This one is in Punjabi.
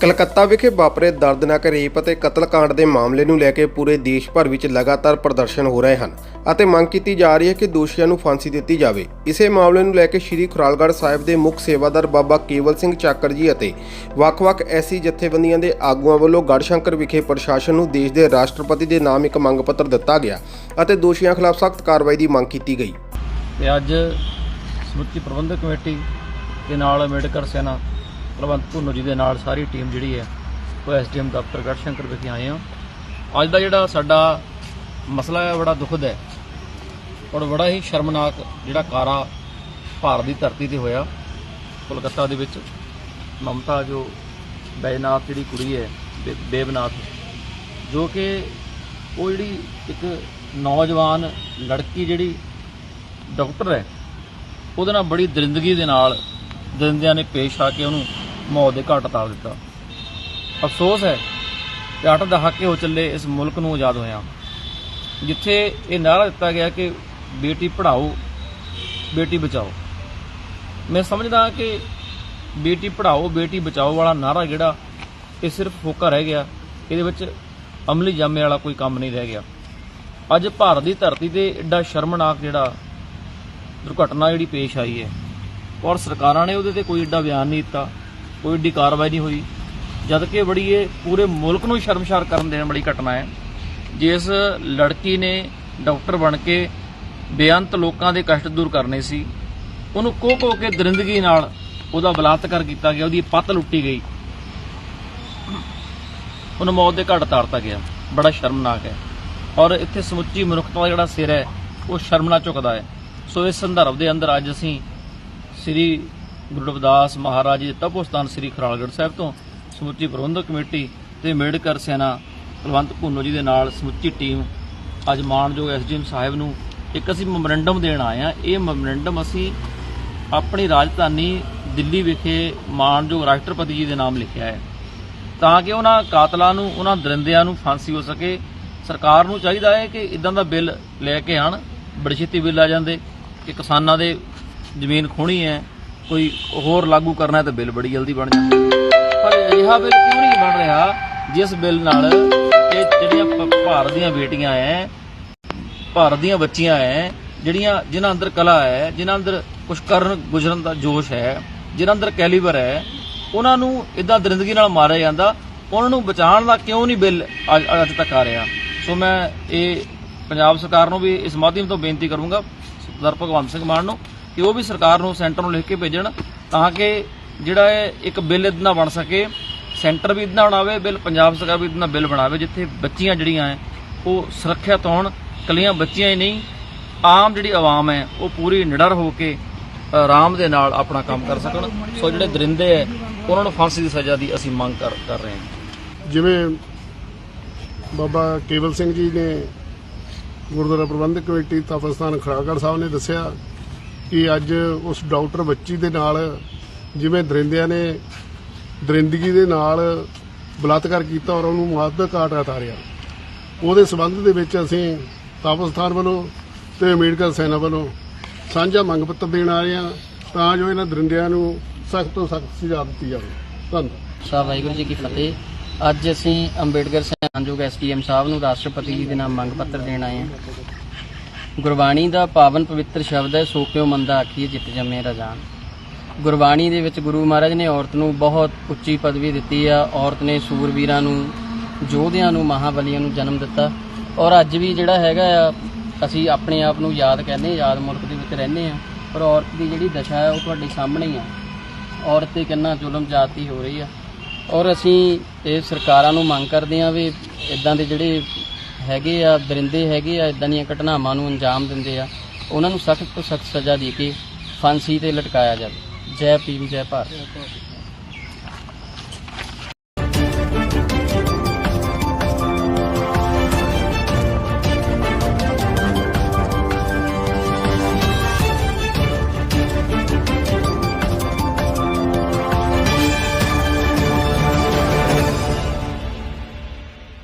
ਕਲਕੱਤਾ ਵਿਖੇ ਵਾਪਰੇ ਦਰਦਨਾਕ ਰੇਪ ਅਤੇ ਕਤਲकांड ਦੇ ਮਾਮਲੇ ਨੂੰ ਲੈ ਕੇ ਪੂਰੇ ਦੇਸ਼ ਭਰ ਵਿੱਚ ਲਗਾਤਾਰ ਪ੍ਰਦਰਸ਼ਨ ਹੋ ਰਹੇ ਹਨ ਅਤੇ ਮੰਗ ਕੀਤੀ ਜਾ ਰਹੀ ਹੈ ਕਿ ਦੋਸ਼ੀਆਂ ਨੂੰ ਫਾਂਸੀ ਦਿੱਤੀ ਜਾਵੇ। ਇਸੇ ਮਾਮਲੇ ਨੂੰ ਲੈ ਕੇ ਸ਼੍ਰੀ ਖੁਰਾਲਗੜ੍ਹ ਸਾਹਿਬ ਦੇ ਮੁੱਖ ਸੇਵਾਦਾਰ ਬਾਬਾ ਕੇਵਲ ਸਿੰਘ ਚਾਕਰ ਜੀ ਅਤੇ ਵੱਖ-ਵੱਖ ਐਸੀ ਜਥੇਬੰਦੀਆਂ ਦੇ ਆਗੂਆਂ ਵੱਲੋਂ ਗੜਸ਼ੰਕਰ ਵਿਖੇ ਪ੍ਰਸ਼ਾਸਨ ਨੂੰ ਦੇਸ਼ ਦੇ ਰਾਸ਼ਟਰਪਤੀ ਦੇ ਨਾਮ ਇੱਕ ਮੰਗ ਪੱਤਰ ਦਿੱਤਾ ਗਿਆ ਅਤੇ ਦੋਸ਼ੀਆਂ ਖਿਲਾਫ ਸਖਤ ਕਾਰਵਾਈ ਦੀ ਮੰਗ ਕੀਤੀ ਗਈ। ਤੇ ਅੱਜ ਸਮੁੱਚੀ ਪ੍ਰਬੰਧਕ ਕਮੇਟੀ ਦੇ ਨਾਲ ਅੰਬੇਡਕਰ ਸੈਨਾ ਕੁਲਵੰਤ ਭੁੰਨੋ ਜੀ ਦੇ ਨਾਲ ਸਾਰੀ ਟੀਮ ਜਿਹੜੀ ਹੈ, ਉਹ ਐਸਡੀਐਮ ਦਫ਼ਤਰ ਗੜਸ਼ੰਕਰ ਵਿਖੇ ਆਏ ਹਾਂ। ਅੱਜ ਦਾ ਜਿਹੜਾ ਸਾਡਾ ਮਸਲਾ ਹੈ ਬੜਾ ਦੁਖਦ ਹੈ ਔਰ ਬੜਾ ਹੀ ਸ਼ਰਮਨਾਕ ਜਿਹੜਾ ਕਾਰਾ ਭਾਰਤ ਦੀ ਧਰਤੀ ਤੇ ਹੋਇਆ। ਕੋਲਕਾਤਾ ਦੇ ਵਿੱਚ ਮਮਤਾ ਜੋ ਬੈਜਨਾਥ ਜਿਹੜੀ ਕੁੜੀ ਹੈ, ਬੇ- ਬੇਬਨਾਥ, ਜੋ ਕਿ ਉਹ ਜਿਹੜੀ ਇੱਕ ਨੌਜਵਾਨ ਲੜਕੀ ਜਿਹੜੀ ਡਾਕਟਰ ਹੈ, ਉਹਦੇ ਨਾਲ ਬੜੀ ਦਰਿੰਦਗੀ ਦੇ ਨਾਲ ਦਰਿੰਦਿਆਂ ਨੇ ਪੇਸ਼ ਆ ਕੇ ਉਹਨੂੰ ਮੌਤ ਦੇ ਘਾਟ ਉਤਾਰ ਦਿੱਤਾ। ਅਫਸੋਸ ਹੈ ਕਿ ਅੱਠ ਦਹਾਕੇ ਹੋ ਚੱਲੇ ਇਸ ਮੁਲਕ ਨੂੰ ਆਜ਼ਾਦ ਹੋਇਆ। ਜਿੱਥੇ ਇਹ ਨਾਰਾ ਦਿੱਤਾ ਗਿਆ ਕਿ ਬੇਟੀ ਪੜ੍ਹਾਓ, ਬੇਟੀ ਬਚਾਓ। ਮੈਂ ਸਮਝਦਾ ਕਿ ਬੇਟੀ ਪੜ੍ਹਾਓ, ਬੇਟੀ ਬਚਾਓ ਵਾਲਾ ਨਾਰਾ ਜਿਹੜਾ, ਇਹ ਸਿਰਫ ਫੋਕਾ ਰਹਿ ਗਿਆ। ਇਹਦੇ ਵਿੱਚ ਅਮਲੀ ਜਾਮੇ ਵਾਲਾ ਕੋਈ ਕੰਮ ਨਹੀਂ ਰਹਿ ਗਿਆ। ਅੱਜ ਭਾਰਤ ਦੀ ਧਰਤੀ ਤੇ ਐਡਾ ਸ਼ਰਮਨਾਕ ਜਿਹੜਾ ਦੁਰਘਟਨਾ ਜਿਹੜੀ ਪੇਸ਼ ਆਈ ਹੈ, ਔਰ ਸਰਕਾਰਾਂ ਨੇ ਉਹਦੇ ਤੇ ਕੋਈ ਐਡਾ ਬਿਆਨ ਨਹੀਂ ਦਿੱਤਾ। ਕੋਈ ਏਡੀ ਕਾਰਵਾਈ ਨਹੀਂ ਹੋਈ। ਜਦ ਕਿ ਬੜੀ ਇਹ ਪੂਰੇ ਮੁਲਕ ਨੂੰ ਸ਼ਰਮਸ਼ਾਰ ਕਰਨ ਦੇਣ ਵਾਲੀ ਘਟਨਾ ਹੈ। ਜਿਸ ਲੜਕੀ ਨੇ ਡਾਕਟਰ ਬਣ ਕੇ ਬੇਅੰਤ ਲੋਕਾਂ ਦੇ ਕਸ਼ਟ ਦੂਰ ਕਰਨੇ ਸੀ, ਉਹਨੂੰ ਕੋਹ ਕੋਹ ਕੇ ਦਰਿੰਦਗੀ ਨਾਲ ਉਹਦਾ ਬਲਾਤਕਾਰ ਕੀਤਾ ਗਿਆ, ਉਹਦੀ ਪੱਤ ਲੁੱਟੀ ਗਈ। ਉਹਨੂੰ ਮੌਤ ਦੇ ਘਾਟ ਉਤਾਰਤਾ ਗਿਆ। ਬੜਾ ਸ਼ਰਮਨਾਕ ਹੈ। ਔਰ ਇੱਥੇ ਸਮੁੱਚੀ ਮਨੁੱਖਤਾ ਦਾ ਜਿਹੜਾ ਸਿਰ ਹੈ, ਉਹ ਸ਼ਰਮ ਨਾਲ ਝੁਕਦਾ ਹੈ। ਸੋ ਇਸ ਸੰਦਰਭ ਦੇ ਅੰਦਰ ਅੱਜ ਅਸੀਂ ਸ੍ਰੀ ਗੁਰੂ ਰਵਿਦਾਸ ਮਹਾਰਾਜ ਜੀ ਦੇ ਤਪੋਸਥਾਨ ਸ੍ਰੀ ਖਰਾਲਗੜ੍ਹ ਸਾਹਿਬ ਤੋਂ ਸਮੁੱਚੀ ਪ੍ਰਬੰਧਕ ਕਮੇਟੀ ਤੇ ਮੇਡਕਰ ਸੈਨਾ ਕੁਲਵੰਤ ਭੁੰਨੋ ਜੀ ਦੇ ਨਾਲ ਸਮੁੱਚੀ ਟੀਮ ਅੱਜ ਮਾਨਯੋਗ ਐਸਡੀਐਮ ਸਾਹਿਬ ਨੂੰ ਇੱਕ ਅਸੀਂ ਮੈਮੋਰੰਡਮ ਦੇਣ ਆਏ ਆ ਇਹ ਮੈਮੋਰੰਡਮ ਅਸੀਂ ਆਪਣੀ ਰਾਜਧਾਨੀ ਦਿੱਲੀ ਵਿਖੇ ਮਾਨਯੋਗ ਰਾਸ਼ਟਰਪਤੀ ਜੀ ਦੇ ਨਾਮ ਲਿਖਿਆ ਹੈ। ਤਾਂ ਕਿ ਉਹਨਾਂ ਕਾਤਲਾਂ ਨੂੰ, ਉਹਨਾਂ ਦਰਿੰਦਿਆਂ ਨੂੰ ਫਾਂਸੀ ਹੋ ਸਕੇ। ਸਰਕਾਰ ਨੂੰ ਚਾਹੀਦਾ ਹੈ ਕਿ ਇਦਾਂ ਦਾ ਬਿੱਲ ਲੈ ਕੇ ਆਣ। ਬੜੀ ਛੇਤੀ ਬਿੱਲ ਆ ਜਾਂਦੇ। ਕਿ ਕਿਸਾਨਾਂ ਦੇ ਜ਼ਮੀਨ ਖੋਣੀ ਹੈ। ਕੋਈ ਹੋਰ ਲਾਗੂ ਕਰਨਾ ਹੈ ਤਾਂ ਬਿੱਲ ਬੜੀ ਜਲਦੀ ਬਣ ਜਾਂਦਾ ਪਰ ਅਜਿਹਾ ਬਿੱਲ ਕਿਉਂ ਨਹੀਂ ਬਣ ਰਿਹਾ? ਜਿਸ ਬਿੱਲ ਨਾਲ ਇਹ ਜਿਹੜੀਆਂ ਭਾਰਤ ਦੀਆਂ ਬੇਟੀਆਂ ਐ, ਭਾਰਤ ਦੀਆਂ ਬੱਚੀਆਂ ਐ, ਜਿਹੜੀਆਂ, ਜਿਨ੍ਹਾਂ ਅੰਦਰ ਕਲਾ ਹੈ ਜਿਨ੍ਹਾਂ ਅੰਦਰ ਕੁਝ ਕਰਨ, ਗੁਜ਼ਰਨ ਦਾ ਜੋਸ਼ ਹੈ ਜਿਨ੍ਹਾਂ ਅੰਦਰ ਕੈਲੀਬਰ ਹੈ ਉਹਨਾਂ ਨੂੰ ਇਦਾਂ ਦਰਿੰਦਗੀ ਨਾਲ ਮਾਰਿਆ ਜਾਂਦਾ, ਉਹਨਾਂ ਨੂੰ ਬਚਾਉਣ ਦਾ ਕਿਉਂ ਨਹੀਂ ਬਿੱਲ ਅੱਜ ਤੱਕ ਆ ਰਿਹਾ? ਸੋ ਮੈਂ ਇਹ ਪੰਜਾਬ ਸਰਕਾਰ ਨੂੰ ਵੀ ਇਸ ਮਾਧਿਅਮ ਤੋਂ ਬੇਨਤੀ ਕਰੂੰਗਾ, ਸਰਦਾਰ ਭਗਵੰਤ ਸਿੰਘ ਮਾਨ ਨੂੰ ਕਿ ਉਹ ਵੀ ਸਰਕਾਰ ਨੂੰ ਸੈਂਟਰ ਨੂੰ ਲਿਖ ਕੇ ਭੇਜਣ ਤਾਂ ਕਿ ਜਿਹੜਾ ਇਹ ਇੱਕ ਬਿੱਲ ਇਦਾਂ ਬਣ ਸਕੇ, ਸੈਂਟਰ ਵੀ ਇਦਾਂ ਬਣਾਵੇ, ਬਿੱਲ ਪੰਜਾਬ ਸਰਕਾਰ ਵੀ ਇਦਾਂ ਬਿੱਲ ਬਣਾਵੇ, ਜਿੱਥੇ ਬੱਚੀਆਂ ਜਿਹੜੀਆਂ ਹੈ ਉਹ ਸੁਰੱਖਿਅਤ ਹੋਣ ਕੱਲੀਆਂ ਬੱਚੀਆਂ ਹੀ ਨਹੀਂ, ਆਮ ਜਿਹੜੀ ਆਵਾਮ ਹੈ ਉਹ ਪੂਰੀ ਨਿਡਰ ਹੋ ਕੇ ਆਰਾਮ ਦੇ ਨਾਲ ਆਪਣਾ ਕੰਮ ਕਰ ਸਕਣ। ਸੋ ਜਿਹੜੇ ਦਰਿੰਦੇ ਹੈ ਉਹਨਾਂ ਨੂੰ ਫਾਂਸੀ ਦੀ ਸਜ਼ਾ ਦੀ ਅਸੀਂ ਮੰਗ ਕਰ ਕਰ ਰਹੇ ਹਾਂ। ਜਿਵੇਂ ਬਾਬਾ ਕੇਵਲ ਸਿੰਘ ਜੀ ਨੇ ਗੁਰਦੁਆਰਾ ਪ੍ਰਬੰਧਕ ਕਮੇਟੀ ਤਪਸਥਾਨ ਖੜਾਗੜ੍ਹ ਸਾਹਿਬ ਨੇ ਦੱਸਿਆ ਕਿ ਅੱਜ ਉਸ ਡਾਕਟਰ ਬੱਚੀ ਦੇ ਨਾਲ ਜਿਵੇਂ ਦਰਿੰਦਿਆਂ ਨੇ ਦਰਿੰਦਗੀ ਦੇ ਨਾਲ ਬਲਾਤਕਾਰ ਕੀਤਾ ਔਰ ਉਹਨੂੰ ਮੌਤ ਦਾ ਘਾਟ ਉਤਾਰਿਆ। ਉਹਦੇ ਸਬੰਧ ਦੇ ਵਿੱਚ ਅਸੀਂ ਤਪਸਥਾਨ ਵੱਲੋਂ ਤੇ ਅਮਰੀਕਾ ਸੈਨਾ ਵੱਲੋਂ ਸਾਂਝਾ ਮੰਗ ਪੱਤਰ ਦੇਣ ਆ ਰਹੇ ਹਾਂ ਤਾਂ ਜੋ ਇਹਨਾਂ ਦਰਿੰਦਿਆਂ ਨੂੰ ਸਖਤ ਤੋਂ ਸਖਤ ਸਜ਼ਾ ਦਿੱਤੀ ਜਾਵੇ। ਧੰਨਵਾਦ। ਸਾਹਿਬ ਵਾਹਿਗੁਰੂ ਜੀ ਕੀ ਫਤਿਹ। ਅੱਜ ਅਸੀਂ ਅੰਬੇਡਕਰ ਸਹਿਣਯੋਗ ਐਸਡੀਐਮ ਸਾਹਿਬ ਨੂੰ ਰਾਸ਼ਟਰਪਤੀ ਜੀ ਦੇ ਨਾਮ ਮੰਗ ਪੱਤਰ ਦੇਣ ਆਏ ਹਾਂ। ਗੁਰਬਾਣੀ ਦਾ ਪਾਵਨ ਪਵਿੱਤਰ ਸ਼ਬਦ ਹੈ, ਸੋ ਕਿਉ ਮੰਦਾ ਆਖੀਏ ਜਿਤ ਜੰਮੇ ਰਜਾਨ ਗੁਰਬਾਣੀ ਦੇ ਵਿੱਚ ਗੁਰੂ ਮਹਾਰਾਜ ਨੇ ਔਰਤ ਨੂੰ ਬਹੁਤ ਉੱਚੀ ਪਦਵੀ ਦਿੱਤੀ ਆ। ਔਰਤ ਨੇ ਸੂਰਵੀਰਾਂ ਨੂੰ, ਯੋਧਿਆਂ ਨੂੰ, ਮਹਾਬਲੀਆਂ ਨੂੰ ਜਨਮ ਦਿੱਤਾ। ਔਰ ਅੱਜ ਵੀ ਜਿਹੜਾ ਹੈਗਾ ਆ, ਅਸੀਂ ਆਪਣੇ ਆਪ ਨੂੰ ਯਾਦ ਕਹਿੰਦੇ ਯਾਦ ਮੁਲਕ ਦੇ ਵਿੱਚ ਰਹਿੰਦੇ ਆ। ਪਰ ਔਰਤ ਦੀ ਜਿਹੜੀ ਦਸ਼ਾ ਹੈ, ਉਹ ਤੁਹਾਡੇ ਸਾਹਮਣੇ ਹੀ ਆ। ਔਰਤ ਤੇ ਕਿੰਨਾ ਜ਼ੁਲਮ ਜਾਤੀ ਹੋ ਰਹੀ ਆ। ਔਰ ਅਸੀਂ ਇਹ ਸਰਕਾਰਾਂ ਨੂੰ ਮੰਗ ਕਰਦੇ ਆ ਵੀ ਇਦਾਂ ਦੇ ਜਿਹੜੇ ਹੈਗੇ ਆ, ਦਰਿੰਦੇ ਹੈਗੇ ਆ ਇਦਾਂ ਦੀਆਂ ਘਟਨਾਵਾਂ ਨੂੰ ਅੰਜਾਮ ਦਿੰਦੇ ਆ, ਉਹਨਾਂ ਨੂੰ ਸਖਤ ਤੋਂ ਸਖਤ ਸਜ਼ਾ ਦੇ ਕੇ ਫਾਂਸੀ ਤੇ ਲਟਕਾਇਆ ਜਾਵੇ। ਜੈ ਭੀਮ, ਜੈ ਭਾਰਤ।